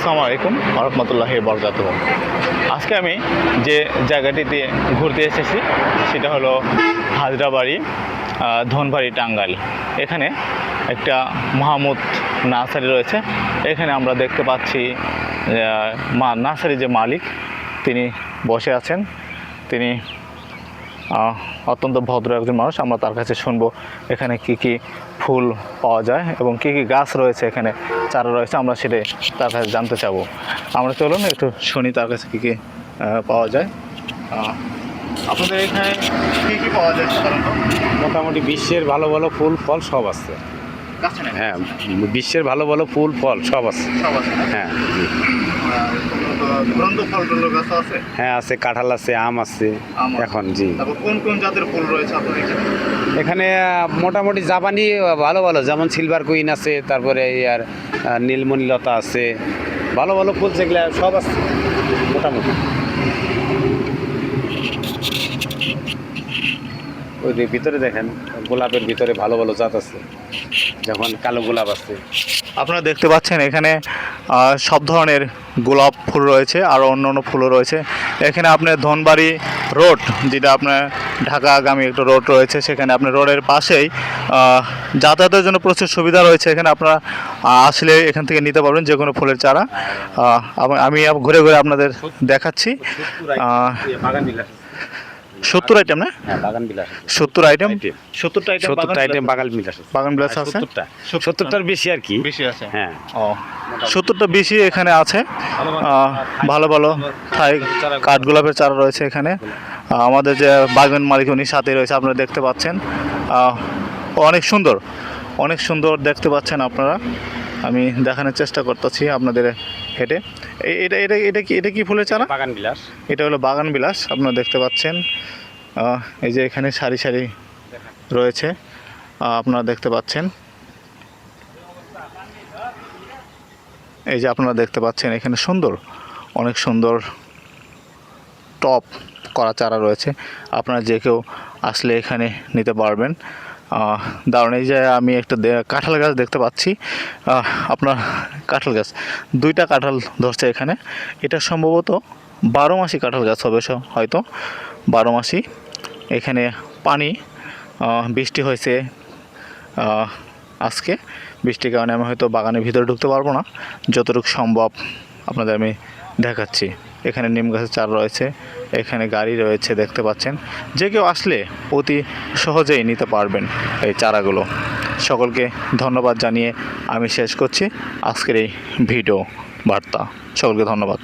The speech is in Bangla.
আসসালামু আলাইকুম রহমতুল্লাহি বরকাত আজকে আমি যে জায়গাটিতে ঘুরতে এসেছি, সেটা হলো হাজরাবাড়ি ধনবাড়ি, টাঙ্গাইল। এখানে একটা মাহমুদ নার্সারি রয়েছে। এখানে আমরা দেখতে পাচ্ছি নার্সারি যে মালিক, তিনি বসে আছেন। তিনি অত্যন্ত ভদ্র একজন মানুষ। আমরা তার কাছে শুনব এখানে কি কি ফুল পাওয়া যায় এবং কি কি গাছ রয়েছে এখানে চারা রয়েছে। আমরা সেটা তার কাছে জানতে চাবো। আমরা চলুন একটু শুনি তার কাছে কী কী পাওয়া যায়। আপনাদের এখানে কী কী পাওয়া যায় সাধারণত? মোটামুটি বিশ্বের ভালো ভালো ফুল ফল সব আছে। হ্যাঁ বিশ্বের ভালো ভালো ফুল ফল সব আছে। সব আছে হ্যাঁ ধরন্ত ফল টলের গাছ আছে? হ্যাঁ আছে কাঁঠাল আছে আম আছে এখন জি। তারপর কোন কোন জাতের ফুল রয়েছে এখানে? এখানে মোটামুটি জাপানি ভালো ভালো যেমন সিলভার কুইন আছে তারপরে আর নীলমণি লতা আছে ভালো ভালো ফুল সেগুলো সব আছে মোটামুটি। ওই যে ভিতরে দেখেন গোলাপের ভিতরে ভালো ভালো জাত আছে যখন কালো গোলাপ আছে আপনারা দেখতে পাচ্ছেন এখানে সব ধরনের গোলাপ ফুল রয়েছে আর অন্য অন্য ফুলও রয়েছে। এখানে আপনার ধনবাড়ি রোড যেটা আপনার ঢাকাগামী একটা রোড রয়েছে সেখানে আপনার রোডের পাশেই যাতায়াতের জন্য প্রচুর সুবিধা রয়েছে এখানে আপনারা আসলে এখান থেকে নিতে পারবেন যে কোনো ফুলের চারা। আমি ঘুরে ঘুরে আপনাদের দেখাচ্ছি। বাগান সত্তর আইটেম না? হ্যাঁ বাগান বিলাস সত্তর আইটেম সত্তরটা আইটেম সত্তরটা আইটেম বাগান বিলাস বাগান বিলাস আছে? সত্তরটা? সত্তরটার বেশি আর কি? বেশি আছে? হ্যাঁ। ও সত্তরটা বেশি এখানে আছে। ভালো ভালো থাই কাঠগোলাপের চারা রয়েছে এখানে। আমাদের যে বাগান মালিক উনি সাথে রয়েছে আপনারা দেখতে পাচ্ছেন। অনেক সুন্দর অনেক সুন্দর দেখতে পাচ্ছেন আপনারা। আমি দেখানোর চেষ্টা করতেছি আপনাদের হেঁটে। এটা এটা এটা কি এটা কি ফুলের চারা? বাগান বিলাস। এটা হলো বাগান বিলাস আপনারা দেখতে পাচ্ছেন। এই যে এখানে সারি সারি রয়েছে আপনারা দেখতে পাচ্ছেন। এই যে আপনারা দেখতে পাচ্ছেন এখানে সুন্দর অনেক সুন্দর টপ করা চারা রয়েছে। আপনারা যে কেউ আসলে এখানে নিতে পারবেন। দারুণ। এই যে আমি একটা কাঁঠাল গাছ দেখতে পাচ্ছি। আপনার কাঁঠাল গাছ। দুইটা কাঁঠাল ধরছে এখানে। এটা সম্ভবত বারো মাসি কাঁঠাল গাছ হবে হয়তো। বারো মাসি। এখানে পানি বৃষ্টি হয়েছে। আজকে। বৃষ্টির কারণে আমি হয়তো বাগানের ভিতরে ঢুকতে পারব না। যতটুকু সম্ভব আপনাদের আমি দেখাচ্ছি। এখানে নিম গাছের চারা রয়েছে। এখানে গাড়ি রয়েছে, দেখতে পাচ্ছেন। যে কেউ আসলে অতি সহজেই নিতে পারবেন এই চারাগুলো। সকলকে ধন্যবাদ জানিয়ে আমি শেষ করছি। আজকের এই ভিডিও বার্তা। সকলকে ধন্যবাদ।